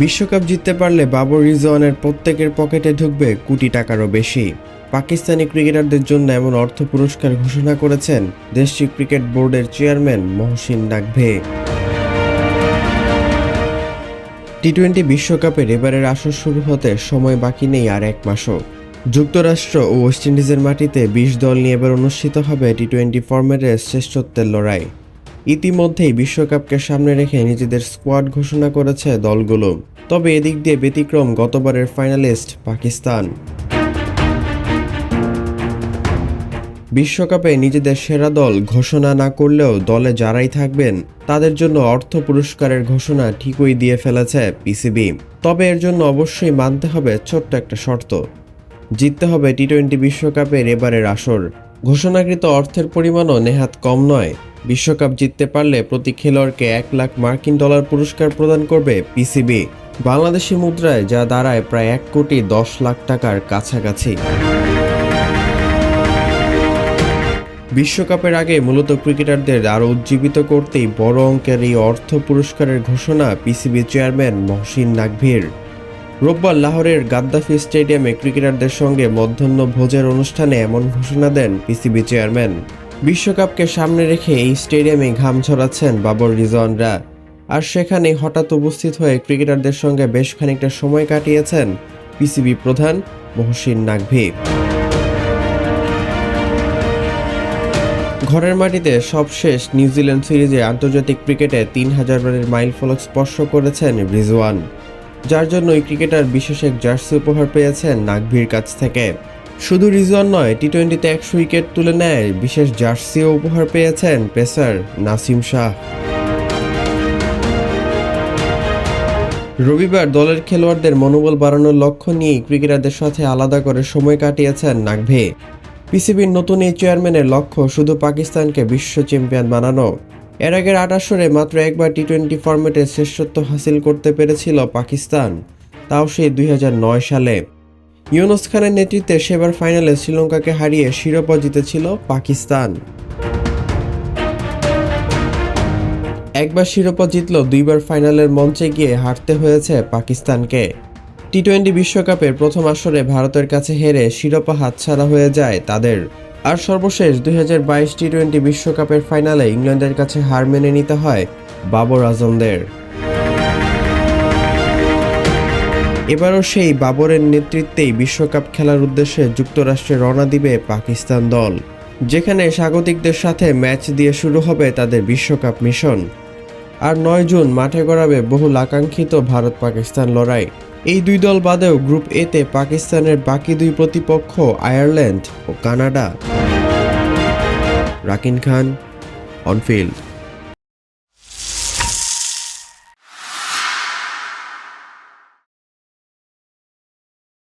বিশ্বকাপ জিততে পারলে বাবর রিজওয়ানের প্রত্যেকের পকেটে ঢুকবে কোটি টাকারও বেশি। পাকিস্তানি ক্রিকেটারদের জন্য এমন অর্থ পুরস্কার ঘোষণা করেছেন দেশটির ক্রিকেট বোর্ডের chairman Mohsin Naqvi T twenty বিশ্বকাপের এবারের আসর শুরু হতে সময় বাকি নেই আর এক মাসও। যুক্তরাষ্ট্র ও ওয়েস্ট ইন্ডিজের মাটিতে বিশ দল নিয়ে এবার অনুষ্ঠিত হবে টি টোয়েন্টি ফরম্যাটের শ্রেষ্ঠত্বের লড়াই। ইতিমধ্যেই বিশ্বকাপকে সামনে রেখে নিজেদের স্কোয়াড ঘোষণা করেছে দলগুলো। তবে এদিক দিয়ে ব্যতিক্রম গতবারের ফাইনালিস্ট পাকিস্তান। বিশ্বকাপে নিজেদের সেরা দল ঘোষণা না করলেও দলে যারাই থাকবেন, তাদের জন্য অর্থ পুরস্কারের ঘোষণা ঠিকই দিয়ে ফেলেছে পিসিবি। তবে এর জন্য অবশ্যই মানতে হবে ছোট্ট একটা শর্ত। জিততে হবে টি টোয়েন্টি বিশ্বকাপের এবারের আসর। ঘোষণাকৃত অর্থের পরিমাণও নেহাত কম নয়। বিশ্বকাপ জিততে পারলে প্রতি খেলোয়াড়কে এক লাখ মার্কিন ডলার পুরস্কার প্রদান করবে পিসিবি। বাংলাদেশি মুদ্রায় যা দাঁড়ায় প্রায় এক কোটি দশ লাখ টাকার কাছাকাছি। বিশ্বকাপের আগে মূলত ক্রিকেটারদের আরও উজ্জীবিত করতেই বড় অঙ্কের এই অর্থ পুরস্কারের ঘোষণা পিসিবি চেয়ারম্যান মহসিন নাকভির রোববার লাহোরের গাদ্দাফি স্টেডিয়ামে ক্রিকেটারদের সঙ্গে মধ্যাহ্ন ভোজের অনুষ্ঠানে এমন ঘোষণা দেন পিসিবি চেয়ারম্যান। বিশ্বকাপকে সামনে রেখে এই স্টেডিয়ামে ঘাম ছড়াচ্ছেন বাবর রিজওয়ানরা। আর সেখানে হঠাৎ উপস্থিত হয়ে ক্রিকেটারদের সঙ্গে বেশ খানিকটা সময় কাটিয়েছেন পিসিবি প্রধান মহসিন নাকভি ঘরের মাটিতে সবশেষ নিউজিল্যান্ড সিরিজে আন্তর্জাতিক ক্রিকেটে তিন হাজার রানের মাইল ফলক স্পর্শ করেছেন রিজওয়ান, যার জন্য ক্রিকেটার বিশেষ এক জার্সি উপহার পেয়েছেন নাগভির কাছ থেকে। শুধু রিজন নয় টি টোয়েন্টিতে একশো উইকেট তুলে নেয় বিশেষ জার্সিও উপহার পেয়েছেন পেসার নাসিম শাহ। রবিবার দলের খেলোয়াড়দের মনোবল বাড়ানোর লক্ষ্য নিয়েই ক্রিকেটারদের সাথে আলাদা করে সময় কাটিয়েছেন নাগভে। পিসিবির নতুন এই চেয়ারম্যানের লক্ষ্য শুধু পাকিস্তানকে বিশ্ব চ্যাম্পিয়ন বানানো। এর আগের আট মাত্র একবার টি টোয়েন্টি ফরম্যাটে শ্রেষ্ঠত্ব হাসিল করতে পেরেছিল পাকিস্তান, তাও সেই দুই হাজার নয় সালে। ইউনুস খানের নেতৃত্বে সেবার ফাইনালে শ্রীলঙ্কাকে হারিয়ে শিরোপা জিতেছিল পাকিস্তান। একবার শিরোপা জিতল, দুইবার ফাইনালের মঞ্চে গিয়ে হারতে হয়েছে পাকিস্তানকে। টি টোয়েন্টি বিশ্বকাপের প্রথম আসরে ভারতের কাছে হেরে শিরোপা হাতছাড়া হয়ে যায় তাদের। আর সর্বশেষ দুই হাজার বাইশ টি টোয়েন্টি বিশ্বকাপের ফাইনালে ইংল্যান্ডের কাছে হার মেনে নিতে হয় বাবর আজমদের। এবারও সেই বাবরের নেতৃত্বেই বিশ্বকাপ খেলার উদ্দেশ্যে যুক্তরাষ্ট্রে রওনা দিবে পাকিস্তান দল, যেখানে স্বাগতিকদের সাথে ম্যাচ দিয়ে শুরু হবে তাদের বিশ্বকাপ মিশন। আর নয় জুন মাঠে গড়াবে বহুল আকাঙ্ক্ষিত ভারত পাকিস্তান লড়াই। এই দুই দল বাদেও গ্রুপ এতে পাকিস্তানের বাকি দুই প্রতিপক্ষ Ireland O Canada. Rakin Khan, on field.